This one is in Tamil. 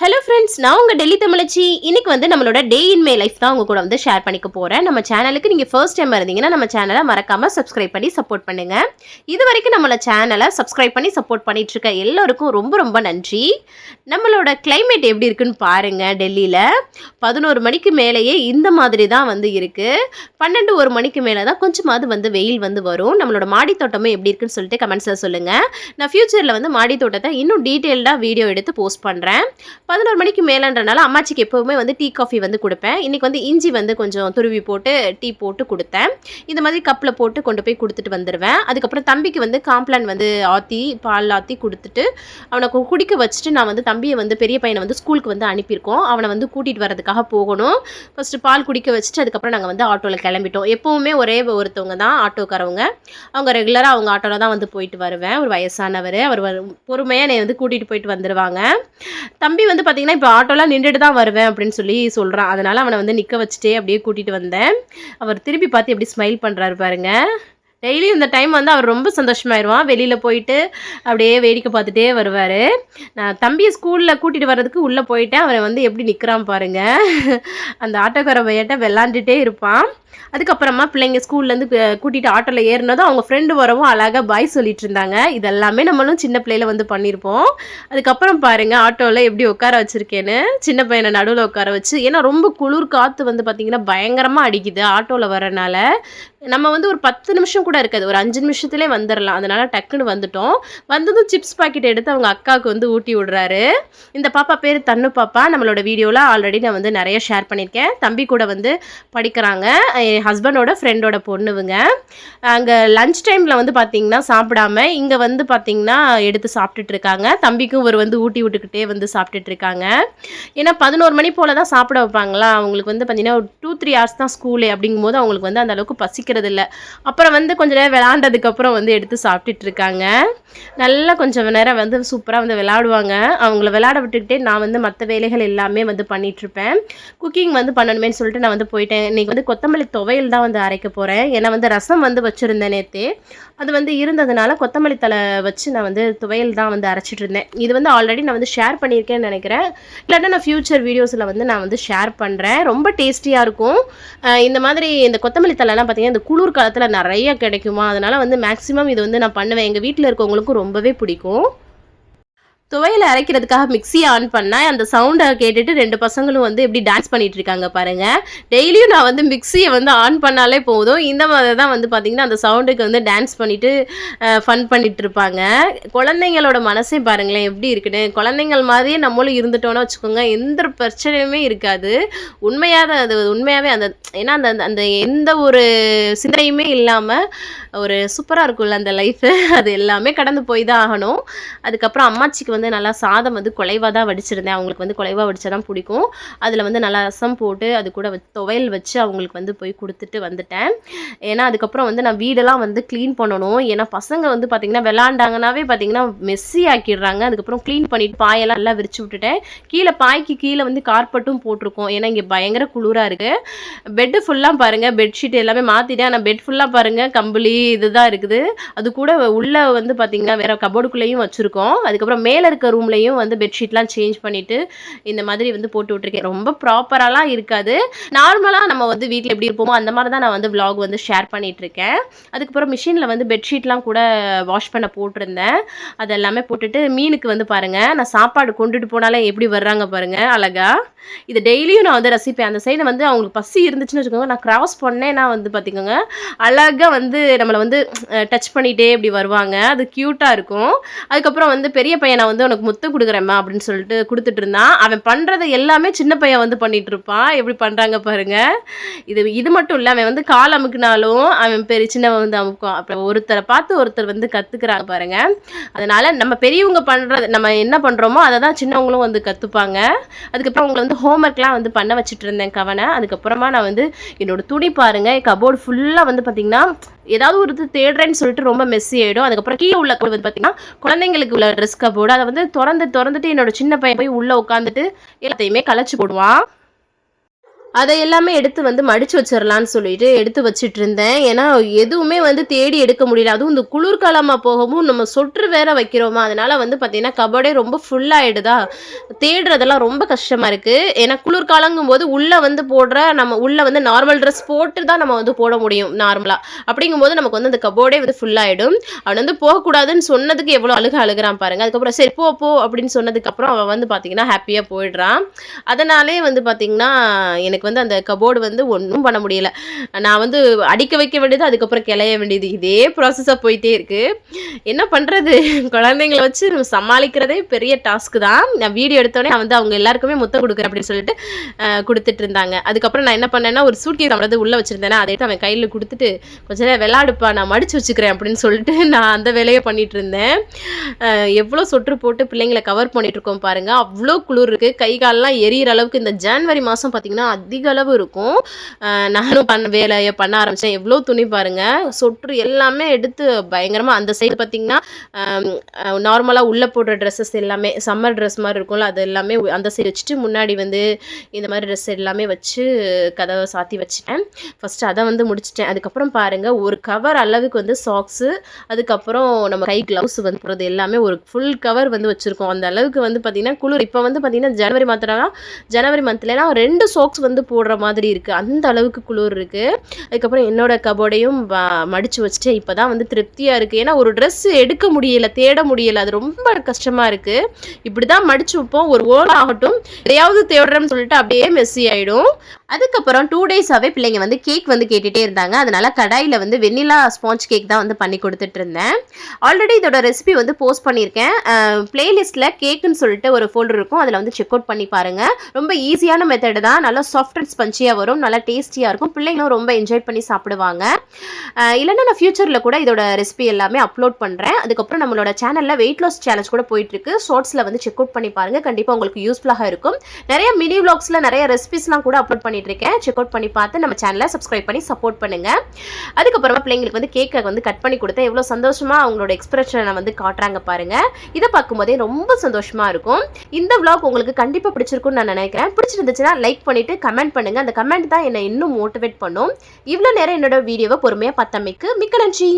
ஹலோ ஃப்ரெண்ட்ஸ் நான் உங்கள் டெல்லி தமிழச்சி. இன்னைக்கு வந்து நம்மளோட டே இன் மே லைஃப் தான் உங்க கூட வந்து ஷேர் பண்ணிக்க போகிறேன் நம்ம சேனலுக்கு நீங்கள் ஃபர்ஸ்ட் டைம் இருந்தீங்கன்னா நம்ம சேனலை மறக்காமல் சப்ஸ்கிரைப் பண்ணி சப்போர்ட் பண்ணுங்க. இது வரைக்கும் நம்மளோட சேனலை சப்ஸ்கிரைப் பண்ணி சப்போர்ட் பண்ணிட்டு இருக்க எல்லாருக்கும் ரொம்ப ரொம்ப நன்றி. நம்மளோட கிளைமேட் எப்படி இருக்குன்னு பாருங்க டெல்லியில். பதினோரு மணிக்கு மேலேயே இந்த மாதிரி தான் வந்து இருக்குது பன்னெண்டு ஒரு மணிக்கு மேலே தான் கொஞ்சமாவது வந்து வெயில் வந்து வரும். நம்மளோட மாடி தோட்டமும் எப்படி இருக்குன்னு சொல்லிட்டு கமெண்ட்ஸில் சொல்லுங்கள் நான் ஃப்யூச்சரில் வந்து மாடி தோட்டத்தை இன்னும் டீட்டெயில்டாக வீடியோ எடுத்து போஸ்ட் பண்ணுறேன் பதினோரு மணிக்கு மேலன்றனால அம்மாச்சிக்கு எப்போவுமே வந்து டீ காஃபி வந்து கொடுப்பேன். இன்றைக்கி வந்து இஞ்சி வந்து கொஞ்சம் துருவி போட்டு டீ போட்டு கொடுத்தேன். இந்த மாதிரி கப்பில் போட்டு கொண்டு போய் கொடுத்துட்டு வந்துடுவேன் அதுக்கப்புறம் தம்பிக்கு வந்து காம்ப்ளான் வந்து ஆற்றி பால் ஆற்றி கொடுத்துட்டு அவனை குடிக்க வச்சுட்டு நான் வந்து தம்பியை வந்து பெரிய பையனை வந்து ஸ்கூலுக்கு வந்து அனுப்பியிருக்கோம். அவனை வந்து கூட்டிகிட்டு வரதுக்காக போகணும். ஃபஸ்ட்டு பால் குடிக்க வச்சுட்டு அதுக்கப்புறம் நாங்கள் வந்து ஆட்டோவில் கிளம்பிட்டோம். எப்போவுமே ஒரே ஒருத்தவங்க தான் ஆட்டோக்காரவங்க. அவங்க ரெகுலராக அவங்க ஆட்டோவில் தான் வந்து போயிட்டு வருவேன். ஒரு வயசானவர். அவர் பொறுமையாக என்னை வந்து கூட்டிகிட்டு போயிட்டு வந்துடுவாங்க தம்பி வந்து பார்த்தீங்கன்னா இப்போ ஆட்டோலாம் நின்றுட்டு தான் வருவேன் அப்படின்னு சொல்லி சொல்கிறான் அதனால் அவனை வந்து நிற்க வச்சுட்டே அப்படியே கூட்டிகிட்டு வந்தேன். அவர் திருப்பி பார்த்து எப்படி ஸ்மைல் பண்ணுறாரு பாருங்க. டெய்லி இந்த டைம் வந்து அவர் ரொம்ப சந்தோஷமாயிருவான். வெளியில் போயிட்டு அப்படியே வேடிக்கை பார்த்துட்டே வருவார். நான் தம்பியை ஸ்கூலில் கூட்டிகிட்டு வர்றதுக்கு உள்ளே போயிட்டேன். அவன் வந்து எப்படி நிற்கிறான் பாருங்கள் அந்த ஆட்டோக்கார பையட்ட விளாண்டுட்டே இருப்பான். அதுக்கப்புறமா பிள்ளைங்க ஸ்கூல்லேருந்து கூட்டிகிட்டு ஆட்டோவில் ஏறினதும் அவங்க ஃப்ரெண்டு வரவும் அழகாக பாய் சொல்லிட்டு இருந்தாங்க. இதெல்லாமே நம்மளும் சின்ன பிள்ளையில வந்து பண்ணியிருப்போம் அதுக்கப்புறம் பாருங்க ஆட்டோவில் எப்படி உட்கார வச்சுருக்கேன்னு. சின்ன பையனை நடுவில் உட்கார வச்சு ஏன்னா ரொம்ப குளிர் காற்று வந்து பார்த்திங்கன்னா பயங்கரமாக அடிக்குது ஆட்டோவில் வரனால நம்ம வந்து ஒரு பத்து நிமிஷம் கூட இருக்காது ஒரு அஞ்சு நிமிஷத்துலேயே வந்துடலாம் அதனால டக்குன்னு வந்துட்டோம். வந்ததும் சிப்ஸ் பாக்கெட் எடுத்து அவங்க அக்காவுக்கு வந்து ஊட்டி விடுறாரு. இந்த பாப்பா பேர் தன்னு பாப்பா. நம்மளோட வீடியோவில் ஆல்ரெடி நான் வந்து நிறைய ஷேர் பண்ணியிருக்கேன். தம்பி கூட வந்து படிக்கிறாங்க. என் ஹஸ்பண்டோட ஃப்ரெண்டோட பொண்ணுவுங்க அங்கே லஞ்ச் டைமில் வந்து பார்த்தீங்கன்னா சாப்பிடாம இங்கே வந்து பார்த்தீங்கன்னா எடுத்து சாப்பிட்டுட்ருக்காங்க தம்பிக்கும் ஒரு வந்து ஊட்டி விட்டுக்கிட்டே வந்து சாப்பிட்டுட்ருக்காங்க ஏன்னா பதினோரு மணி போல் தான் சாப்பிட வைப்பாங்களா? அவங்களுக்கு வந்து பார்த்தீங்கன்னா ஒரு டூ த்ரீ ஹவர்ஸ் தான் ஸ்கூலு அப்படிங்கும்போது அவங்களுக்கு வந்து அந்த அளவுக்கு பசிக்கிறது இல்லை. அப்புறம் வந்து கொஞ்ச நேரம் விளாண்டதுக்கப்புறம் வந்து எடுத்து சாப்பிட்டுட்ருக்காங்க நல்லா கொஞ்சம் நேரம் வந்து சூப்பராக வந்து விளாடுவாங்க அவங்கள விளாட விட்டுக்கிட்டே நான் வந்து மற்ற வேலைகள் எல்லாமே வந்து பண்ணிகிட்ருப்பேன் குக்கிங் வந்து பண்ணணுமேன்னு சொல்லிட்டு நான் வந்து போயிட்டேன். இன்றைக்கி வந்து கொத்தமல்லி துவையல் தான் வந்து அரைக்க போகிறேன் ஏன்னா வந்து ரசம் வந்து வச்சுருந்தேன் நேற்று அது வந்து இருந்ததுனால கொத்தமல்லி தலை வச்சு நான் வந்து துவையல் தான் வந்து அரைச்சிட்டு இருந்தேன். இது வந்து ஆல்ரெடி நான் வந்து ஷேர் பண்ணியிருக்கேன்னு நினைக்கிறேன். இல்லாட்டா நான் ஃப்யூச்சர் வீடியோஸில் வந்து நான் வந்து ஷேர் பண்ணுறேன் ரொம்ப டேஸ்டியாக இருக்கும். இந்த மாதிரி இந்த கொத்தமல்லி தலைலாம் பார்த்தீங்கன்னா இந்த குளிர் காலத்தில் நிறைய கிடைக்குமா? அதனால் வந்து மேக்ஸிமம் இது வந்து நான் பண்ணுவேன். எங்கள் வீட்டில் இருக்கவங்களுக்கும் ரொம்பவே பிடிக்கும். துவையில் அரைக்கிறதுக்காக மிக்ஸியை ஆன் பண்ணால் அந்த சவுண்டை கேட்டுட்டு ரெண்டு பசங்களும் வந்து எப்படி டான்ஸ் பண்ணிட்டு இருக்காங்க பாருங்க. டெய்லியும் நான் வந்து மிக்ஸியை வந்து ஆன் பண்ணாலே போதும். இந்த மாதிரி தான் வந்து பார்த்தீங்கன்னா அந்த சவுண்டுக்கு வந்து டான்ஸ் பண்ணிட்டு ஃபன் பண்ணிட்டு இருப்பாங்க. குழந்தைங்களோட மனசே பாருங்களேன் எப்படி இருக்குன்னு. குழந்தைங்கள் மாதிரியே நம்மளும் இருந்துட்டோம்னா வச்சுக்கோங்க. எந்த பிரச்சனையுமே இருக்காது. உண்மையாக அது உண்மையாகவே அந்த ஏன்னா அந்த அந்த- அந்த எந்த ஒரு சிந்தனையுமே இல்லாமல் ஒரு சூப்பராக இருக்கும்ல அந்த லைஃபு அது எல்லாமே கடந்து போய் தான் ஆகணும். அதுக்கப்புறம் அம்மாச்சிக்கு வந்து நல்லா சாதம் வந்து குலைவாக தான் வடிச்சிருந்தேன். அவங்களுக்கு வந்து குலைவாக வடிச்சா தான் பிடிக்கும். அதில் வந்து நல்லா ரசம் போட்டு அது கூட வச்சு துவையல் வச்சு அவங்களுக்கு வந்து போய் கொடுத்துட்டு வந்துட்டேன். ஏன்னா அதுக்கப்புறம் வந்து நான் வீடெல்லாம் வந்து க்ளீன் பண்ணணும். ஏன்னா பசங்க வந்து பார்த்திங்கன்னா விளாண்டாங்கனாவே பார்த்திங்கன்னா மெஸ்ஸி ஆக்கிடுறாங்க. அதுக்கப்புறம் க்ளீன் பண்ணிட்டு பாயெல்லாம் நல்லா விரிச்சு விட்டுட்டேன். கீழே பாய்க்கு கீழே வந்து கார்பெட்டும் போட்டிருக்கோம். ஏன்னா இங்கே பயங்கர குளிராக இருக்குது பெட்டு ஃபுல்லாக பாருங்கள் பெட்ஷீட் எல்லாமே மாற்றிட்டேன் ஆனால் பெட் ஃபுல்லாக பாருங்கள் கம்பளி இதுதான் இருக்குது. அது கூட உள்ளே வந்து பார்த்திங்கன்னா வேறு கபோர்டுக்குள்ளேயும் வச்சுருக்கோம். அதுக்கப்புறம் மேலே இருக்க ரூம்லேயும் வந்து பெட்ஷீட்லாம் சேஞ்ச் பண்ணிவிட்டு இந்த மாதிரி வந்து போட்டு விட்ருக்கேன் ரொம்ப ப்ராப்பராலாம் இருக்காது. நார்மலாக நம்ம வந்து வீட்டில் எப்படி இருப்போமோ அந்த மாதிரி தான் நான் வந்து விலாக் வந்து ஷேர் பண்ணிகிட்ருக்கேன் அதுக்கப்புறம் மிஷினில் வந்து பெட்ஷீட்லாம் கூட வாஷ் பண்ண போட்டிருந்தேன். அதெல்லாமே போட்டுட்டு மீனுக்கு வந்து பாருங்கள் நான் சாப்பாடு கொண்டுட்டு போனாலே எப்படி வர்றாங்க பாருங்கள் அழகா. இது டெய்லியும் நான் வந்து ரசிப்பேன். அந்த சைடு வந்து அவங்களுக்கு பசி இருந்துச்சுன்னு வச்சுக்கோங்க. நான் கிராஸ் பண்ணேன்னா வந்து பார்த்திக்கோங்க அழகாக வந்து நம்ம நம்மளை வந்து டச் பண்ணிகிட்டே இப்படி வருவாங்க. அது க்யூட்டாக இருக்கும். அதுக்கப்புறம் வந்து பெரிய பையனை வந்து உனக்கு முத்து கொடுக்குறேம்மா அப்படின்னு சொல்லிட்டு கொடுத்துட்டு இருந்தான். அவன் பண்ணுறது எல்லாமே சின்ன பையன் வந்து பண்ணிட்டு இருப்பான். எப்படி பண்ணுறாங்க பாருங்க. இது இது மட்டும் இல்லை அவன் வந்து கால் அமுக்குனாலும் அவன் பெரிய சின்னவன் வந்து அமுக்கும் அப்புறம் ஒருத்தரை பார்த்து ஒருத்தர் வந்து கற்றுக்குறாங்க பாருங்க. அதனால நம்ம பெரியவங்க பண்ணுறது நம்ம என்ன பண்ணுறோமோ அதை தான் சின்னவங்களும் வந்து கற்றுப்பாங்க அதுக்கப்புறம் அவங்களை வந்து ஹோம்ஒர்க்லாம் வந்து பண்ண வச்சுட்டு இருந்தேன் கவனை. அதுக்கப்புறமா நான் வந்து என்னோட துணி பாருங்க. கபோர்டு ஃபுல்லாக வந்து பார்த்தீங்கன்னா ஏதாவது ஒரு இது தேடுறேன்னு சொல்லிட்டு ரொம்ப மெஸ்ஸி ஆகிடும் அதுக்கப்புறம் கீழே உள்ள cupboard வந்து பார்த்தீங்கன்னா குழந்தைங்களுக்கு உள்ள ட்ரெஸ் கபோர்டு அதை வந்து திறந்து திறந்துட்டு என்னோட சின்ன பையன் போய் உள்ளே உட்காந்துட்டு எல்லாத்தையுமே கலைச்சு போடுவான். அதை எல்லாமே எடுத்து வந்து மடிச்சு வச்சிடலான்னு சொல்லிட்டு எடுத்து வச்சிட்டு இருந்தேன் ஏன்னா எதுவுமே வந்து தேடி எடுக்க முடியல. அதுவும் இந்த குளிர்காலமாக போகவும் நம்ம சொற்று வேற வைக்கிறோமா? அதனால வந்து பார்த்தீங்கன்னா கபோர்டே ரொம்ப ஃபுல்லாகிடுதா தேடுறதெல்லாம் ரொம்ப கஷ்டமாக இருக்குது ஏன்னா குளிர்காலங்கும் போது உள்ளே வந்து போடுற நம்ம உள்ளே வந்து நார்மல் ட்ரெஸ் போட்டு தான் நம்ம வந்து போட முடியும் நார்மலாக அப்படிங்கும்போது நமக்கு வந்து அந்த கபோர்டே வந்து ஃபுல்லாகிடும் அவன் வந்து போகக்கூடாதுன்னு சொன்னதுக்கு எவ்வளோ அழுக அழுகிறான் பாருங்க. அதுக்கப்புறம் சரி போ போ அப்படின்னு சொன்னதுக்கப்புறம் அவன் வந்து பார்த்தீங்கன்னா ஹாப்பியாக போயிடுறான். அதனாலே வந்து பார்த்தீங்கன்னா எனக்கு வந்து அந்த கபோர்டு வந்து ஒன்றும் பண்ண முடியல. நான் வந்து அடிக்க வைக்க வேண்டியது அதுக்கப்புறம் கிளைய வேண்டியது. இதே ப்ராசஸாக போயிட்டே இருக்குது என்ன பண்ணுறது குழந்தைங்கள வச்சு நம்ம சமாளிக்கிறதே பெரிய டாஸ்க்கு தான். நான் வீடியோ எடுத்தோடனே நான் வந்து அவங்க எல்லாருக்குமே முத்தம் கொடுக்குறேன் அப்படின்னு சொல்லிட்டு கொடுத்துட்டு இருந்தாங்க. அதுக்கப்புறம் நான் என்ன பண்ணேன்னா ஒரு சூட்கேஸ் வந்து உள்ளே வச்சுருந்தேன்னா அதை எடுத்து அவன் கையில் கொடுத்துட்டு கொஞ்ச நேரம் விளாடுப்பா நான் மடிச்சு வச்சுக்கிறேன் அப்படின்னு சொல்லிட்டு நான் அந்த வேலையை பண்ணிட்டு இருந்தேன். எவ்வளோ சொட்டு போட்டு பிள்ளைங்களை கவர் பண்ணிட்டு இருக்கோம் பாருங்க. அவ்வளோ குளிர் இருக்குது கை கால்லாம் எரியிற அளவுக்கு இந்த ஜான்வரி மாதம் பார்த்தீங்கன்னா அதிக அதிக அளவு இருக்கும் நானும் பண்ண வேலையை பண்ண ஆரம்பித்தேன் எவ்வளோ துணி பாருங்கள் சொட்டு எல்லாமே எடுத்து பயங்கரமாக அந்த சைடு பார்த்தீங்கன்னா நார்மலாக உள்ளே போடுற ட்ரெஸ்ஸஸ் எல்லாமே சம்மர் ட்ரெஸ் மாதிரி இருக்கும்ல அது எல்லாமே அந்த சைடு வச்சுட்டு முன்னாடி வந்து இந்த மாதிரி ட்ரெஸ் எல்லாமே வச்சு கதவை சாத்தி வச்சுட்டேன். ஃபஸ்ட்டு அதை வந்து முடிச்சிட்டேன். அதுக்கப்புறம் பாருங்கள் ஒரு கவர் அளவுக்கு வந்து சாக்ஸு அதுக்கப்புறம் நம்ம கை க்ளவுஸ் வந்து போகிறது எல்லாமே ஒரு ஃபுல் கவர் வந்து வச்சுருக்கோம். அந்த அளவுக்கு வந்து பார்த்திங்கன்னா குளிர். இப்போ வந்து பார்த்திங்கன்னா ஜனவரி மாத்திரம்னா ஜனவரி மந்த்லலாம் ரெண்டு சாக்ஸ் வந்து போடுற மாதிரி இருக்குது அந்த அளவுக்கு குளிர் இருக்குது அதுக்கப்புறம் என்னோட கபோர்டையும் மடித்து வச்சுட்டு இப்போ தான் வந்து திருப்தியாக இருக்குது ஏன்னா ஒரு ட்ரெஸ் எடுக்க முடியலை தேட முடியலை. அது ரொம்ப கஷ்டமாக இருக்குது இப்படி தான் மடித்து வைப்போம். ஒரு ஓரம் ஆகட்டும். எதையாவது தேடுறோம்னு சொல்லிட்டு அப்படியே மெஸ்ஸி ஆகிடும் அதுக்கப்புறம் டூ டேஸாகவே பிள்ளைங்க வந்து கேக் வந்து கேட்டுகிட்டே இருந்தாங்க. அதனால கடாயில் வந்து வெண்ணிலா ஸ்பாஞ்ச் கேக் தான் வந்து பண்ணி கொடுத்துட்டு இருந்தேன். ஆல்ரெடி இதோட ரெசிபி வந்து போஸ்ட் பண்ணியிருக்கேன். பிளேலிஸ்ட்டில் கேக்குன்னு சொல்லிட்டு ஒரு ஃபோல்டர் இருக்கும். அதில் வந்து செக் அவுட் பண்ணி பாருங்கள் ரொம்ப ஈஸியான மெத்தடு தான். நல்லா சாஃப்ட் அண்ட் ஸ்பஞ்சியாக வரும். நல்லா டேஸ்டியாக இருக்கும். பிள்ளைங்களும் ரொம்ப என்ஜாய் பண்ணி சாப்பிடுவாங்க. இல்லைன்னா நான் ஃபியூச்சரில் கூட இதோட ரெசிபி எல்லாமே அப்லோட் பண்ணுறேன் அதுக்கப்புறம் நம்மளோட சேனலில் வெயிட் லாஸ் சேலஞ்ச் கூட போயிட்டுருக்கு. ஷார்ட்ஸில் வந்து செக் அவுட் பண்ணி பாருங்கள் கண்டிப்பாக உங்களுக்கு யூஸ்ஃபுல்லாக இருக்கும். நிறைய மினி விளாக்ஸில் நிறைய ரெசிபிஸ்லாம் கூட அப்லோட் பண்ணிட்டு இருக்கேன் செக் அவுட் பண்ணி பார்த்து நம்ம சேனலை சப்ஸ்கிரைப் பண்ணி சப்போர்ட் பண்ணுங்க. அதுக்கப்புறமா பிள்ளைங்களுக்கு வந்து கேக்கை வந்து கட் பண்ணி கொடுத்தேன் எவ்வளோ சந்தோஷமாக அவங்களோட எக்ஸ்பிரஷனை வந்து காட்டுறாங்க பாருங்கள் இதை பார்க்கும்போதே ரொம்ப சந்தோஷமாக இருக்கும். இந்த விளாக் உங்களுக்கு கண்டிப்பாக பிடிச்சிருக்கும்னு நான் நினைக்கிறேன். பிடிச்சிருந்துச்சுன்னா லைக் பண்ணிட்டு கமெண்ட் பண்ணுங்கள் அந்த கமெண்ட் தான் என்னை இன்னும் மோட்டிவேட் பண்ணும். இவ்வளோ நேரம் என்னோட வீடியோவை பொறுமையாக பார்த்தமைக்கு மிக்க நன்றி.